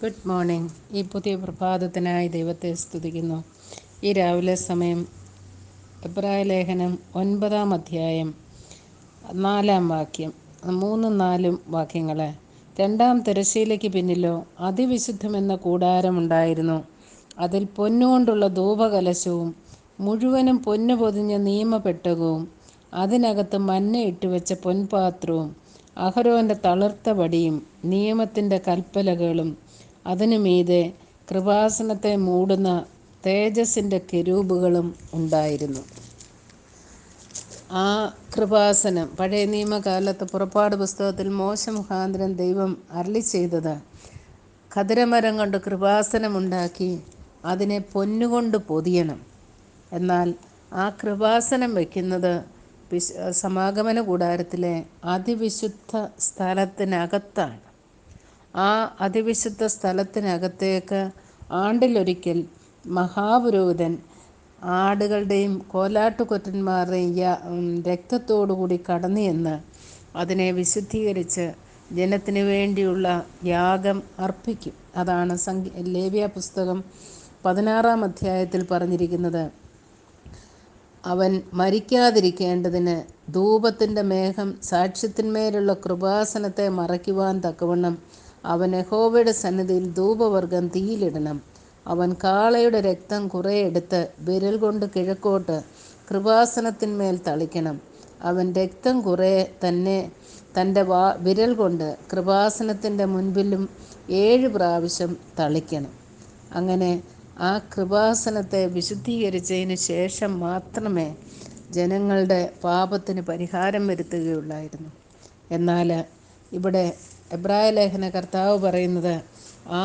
Good morning ഈ പുതിയ പ്രഭാതത്തിനായി ദൈവത്തെ സ്തുതിക്കുന്നു. ഈ രാവിലെ സമയം എബ്രായ ലേഖനം ഒൻപതാം അധ്യായം നാലാം വാക്യം. മൂന്നും നാലും വാക്യങ്ങൾ രണ്ടാം തിരശ്ശീലയ്ക്ക് പിന്നിലോ അതിവിശുദ്ധമെന്ന കൂടാരമുണ്ടായിരുന്നു അതിൽ പൊന്നുകൊണ്ടുള്ള ധൂപകലശവും മുഴുവനും പൊന്നു പൊതിഞ്ഞ നിയമപ്പെട്ടകവും അതിനകത്ത് മഞ്ഞ ഇട്ടുവെച്ച പൊൻപാത്രവും അഹരോന്റെ തളിർത്ത വടിയും നിയമത്തിന്റെ കൽപ്പലകളും അതിനു മീതെ കൃപാസനത്തെ മൂടുന്ന തേജസ്സിന്റെ കിരൂപുകളും ഉണ്ടായിരുന്നു. ആ കൃപാസനം പഴയ നിയമകാലത്ത് പുറപ്പാട് പുസ്തകത്തിൽ മോശ മുഖാന്തരം ദൈവം അരളി ചെയ്തത് ഖദരമരം കൊണ്ട് കൃപാസനമുണ്ടാക്കി അതിനെ പൊന്നുകൊണ്ട് പൊതിയണം. എന്നാൽ ആ കൃപാസനം വയ്ക്കുന്നത് സമാഗമന കൂടാരത്തിലെ അതിവിശുദ്ധ സ്ഥലത്തിനകത്താണ്. ആ അതിവിശുദ്ധ സ്ഥലത്തിനകത്തേക്ക് ആണ്ടിലൊരിക്കൽ മഹാപുരോഹിതൻ ആടുകളുടെയും കോലാട്ടുകൊറ്റന്മാരുടെയും രക്തത്തോടുകൂടി കടന്നു എന്ന് അതിനെ വിശുദ്ധീകരിച്ച് ജനത്തിന് വേണ്ടിയുള്ള യാഗം അർപ്പിക്കും. അതാണ് സംഗീ ലേവ്യ പുസ്തകം പതിനാറാം അധ്യായത്തിൽ പറഞ്ഞിരിക്കുന്നത്. അവൻ മരിക്കാതിരിക്കേണ്ടതിന് ധൂപത്തിന്റെ മേഘം സാക്ഷ്യത്തിന്മേലുള്ള കൃപാസനത്തെ മറയ്ക്കുവാൻ തക്കവണ്ണം അവൻ യഹോവയുടെ സന്നിധിയിൽ ധൂപവർഗം തീയിലിടണം. അവൻ കാളയുടെ രക്തം കുറേ എടുത്ത് വിരൽ കൊണ്ട് കിഴക്കോട്ട് കൃപാസനത്തിന്മേൽ തളിക്കണം. അവൻ രക്തം കുറേ തന്നെ തന്റെ വാ വിരൽ കൊണ്ട് കൃപാസനത്തിന്റെ മുൻപിലും ഏഴ് പ്രാവശ്യം തളിക്കണം. അങ്ങനെ ആ കൃപാസനത്തെ വിശുദ്ധീകരിച്ചതിന് ശേഷം മാത്രമേ ജനങ്ങളുടെ പാപത്തിന് പരിഹാരം വരുത്തുകയുള്ളായിരുന്നു. എന്നാൽ ഇവിടെ എബ്രായ ലേഖന കർത്താവ് പറയുന്നത് ആ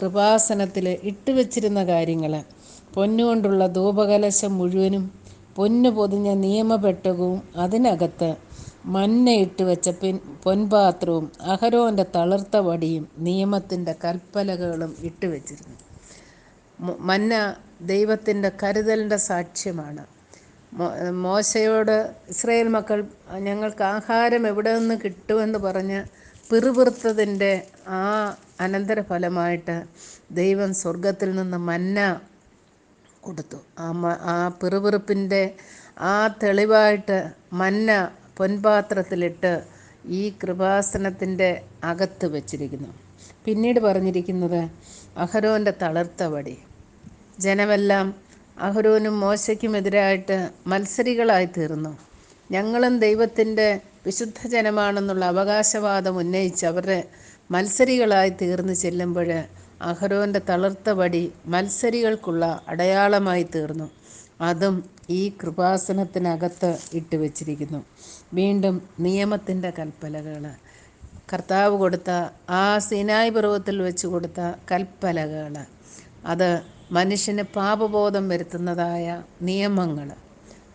കൃപാസനത്തിൽ ഇട്ടുവച്ചിരുന്ന കാര്യങ്ങൾ പൊന്നുകൊണ്ടുള്ള ധൂപകലശം മുഴുവനും പൊന്നു പൊതിഞ്ഞ നിയമപെട്ടകവും അതിനകത്ത് മഞ്ഞ ഇട്ട് വെച്ച പിൻ പൊൻപാത്രവും അഹരോന്റെ തളിർത്ത വടിയും നിയമത്തിന്റെ കൽപ്പലകളും ഇട്ട് വെച്ചിരുന്നു. മന്ന ദൈവത്തിന്റെ കരുതലിന്റെ സാക്ഷ്യമാണ്. മോശയോട് ഇസ്രയേൽ മക്കൾ ഞങ്ങൾക്ക് ആഹാരം എവിടെ നിന്ന് കിട്ടുമെന്ന് പറഞ്ഞ് പിറുപിറുത്തതിന്റെ ആ അനന്തരഫലമായിട്ട് ദൈവം സ്വർഗത്തിൽ നിന്ന് മന്ന കൊടുത്തു. ആ ആ പിറുപിറുപ്പിന്റെ ആ തെളിവായിട്ട് മന്ന പൊൻപാത്രത്തിലിട്ട് ഈ കൃപാസനത്തിന്റെ അകത്ത് വച്ചിരിക്കുന്നു. പിന്നീട് പറഞ്ഞിരിക്കുന്നത് അഹരോന്റെ തളർത്ത വടി. ജനമെല്ലാം അഹരോനും മോശയ്ക്കും മോശയ്ക്കുമെതിരായിട്ട് മത്സരികളായി തീർന്നു. ഞങ്ങളും ദൈവത്തിന്റെ വിശുദ്ധ ജനമാണെന്നുള്ള അവകാശവാദം ഉന്നയിച്ച് അവരുടെ മത്സരികളായി തീർന്നു ചെല്ലുമ്പോൾ അഹരോന്റെ തളർത്ത വടി മത്സരികൾക്കുള്ള അടയാളമായി തീർന്നു. അതും ഈ കൃപാസനത്തിനകത്ത് ഇട്ട് വച്ചിരിക്കുന്നു. വീണ്ടും നിയമത്തിന്റെ കൽപ്പലകൾ കർത്താവ് കൊടുത്ത ആ സിനായ് പർവത്തിൽ വെച്ച് കൊടുത്ത കൽപ്പലകൾ അത് മനുഷ്യന് പാപബോധം വരുത്തുന്നതായ നിയമങ്ങൾ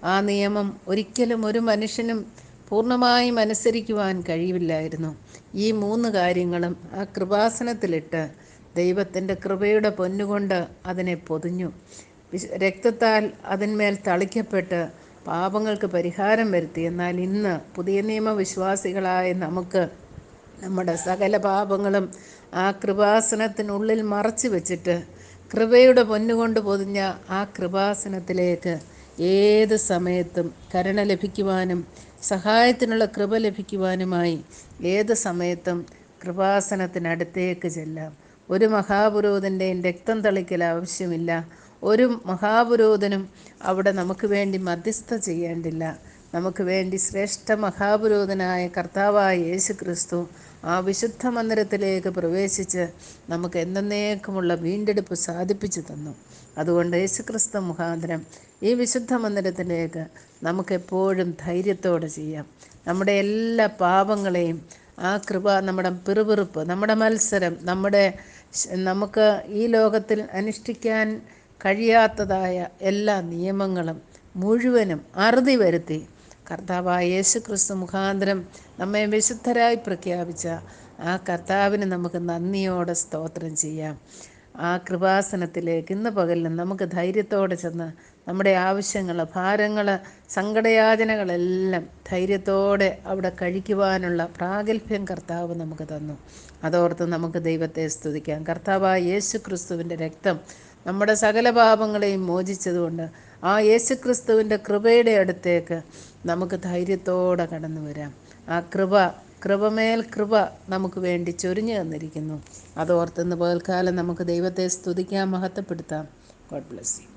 ആ നിയമം ഒരിക്കലും ഒരു മനുഷ്യനും പൂർണമായും അനുസരിക്കുവാൻ കഴിയില്ലായിരുന്നു ഈ മൂന്ന് കാര്യങ്ങളും ആ കൃപാസനത്തിലിട്ട് ദൈവത്തിന്റെ കൃപയുടെ പൊന്നുകൊണ്ട് അതിനെ പൊതിഞ്ഞു. രക്തത്താൽ അതിന്മേൽ തളിക്കപ്പെട്ട് പാപങ്ങൾക്ക് പരിഹാരം വരുത്തി. എന്നാൽ ഇന്ന് പുതിയ നിയമവിശ്വാസികളായ നമുക്ക് നമ്മുടെ സകല പാപങ്ങളും ആ കൃപാസനത്തിനുള്ളിൽ മറച്ചു വെച്ചിട്ട് കൃപയുടെ പൊന്നുകൊണ്ട് പൊതിഞ്ഞ ആ കൃപാസനത്തിലേക്ക് ഏത് സമയത്തും കരുണ ലഭിക്കുവാനും സഹായത്തിനുള്ള കൃപ ലഭിക്കുവാനുമായി ഏത് സമയത്തും കൃപാസനത്തിനടുത്തേക്ക് ചെല്ലാം. ഒരു മഹാപുരോഹിതന്റെയും രക്തം തളിക്കൽ ആവശ്യമില്ല. ഒരു മഹാപുരോഹിതനും അവിടെ നമുക്ക് വേണ്ടി മധ്യസ്ഥ ചെയ്യേണ്ടില്ല. നമുക്ക് വേണ്ടി ശ്രേഷ്ഠ മഹാപുരോഹിതനായ കർത്താവായ യേശു ക്രിസ്തു ആ വിശുദ്ധ മന്ദിരത്തിലേക്ക് പ്രവേശിച്ച് നമുക്ക് എന്നേക്കുമുള്ള വീണ്ടെടുപ്പ് സാധിപ്പിച്ചു തന്നു. അതുകൊണ്ട് യേശുക്രിസ്തു മുഖാന്തരം ഈ വിശുദ്ധ മന്ദിരത്തിലേക്ക് നമുക്കെപ്പോഴും ധൈര്യത്തോടെ ചെയ്യാം. നമ്മുടെ എല്ലാ പാപങ്ങളെയും ആ കൃപ നമ്മുടെ പിറുപിറുപ്പ് നമ്മുടെ മത്സരം നമ്മുടെ നമുക്ക് ഈ ലോകത്തിൽ അനുഷ്ഠിക്കാൻ കഴിയാത്തതായ എല്ലാ നിയമങ്ങളും മുഴുവനും അറുതി വരുത്തി കർത്താവായ യേശു ക്രിസ്തു മുഖാന്തരം നമ്മെ വിശുദ്ധരായി പ്രഖ്യാപിച്ച ആ കർത്താവിന് നമുക്ക് നന്ദിയോടെ സ്തോത്രം ചെയ്യാം. ആ കൃപാസനത്തിലേക്ക് ഇന്ന് പകലിലും നമുക്ക് ധൈര്യത്തോടെ ചെന്ന് നമ്മുടെ ആവശ്യങ്ങൾ ഭാരങ്ങൾ സങ്കടയാചനകളെല്ലാം ധൈര്യത്തോടെ അവിടെ കഴിക്കുവാനുള്ള പ്രാഗൽഭ്യം കർത്താവ് നമുക്ക് തന്നു. അതോർത്ത് നമുക്ക് ദൈവത്തെ സ്തുതിക്കാം. കർത്താവായ യേശു ക്രിസ്തുവിന്റെ രക്തം നമ്മുടെ സകല പാപങ്ങളെയും മോചിച്ചതുകൊണ്ട് ആ യേശു ക്രിസ്തുവിന്റെ കൃപയുടെ അടുത്തേക്ക് നമുക്ക് ധൈര്യത്തോടെ കടന്നു വരാം. ആ കൃപ കൃപമേൽ കൃപ നമുക്ക് വേണ്ടി ചൊരിഞ്ഞു തന്നിരിക്കുന്നു. അതോർത്തുന്ന പകൽക്കാലം നമുക്ക് ദൈവത്തെ സ്തുതിക്കാം മഹത്വപ്പെടുത്താം. God bless you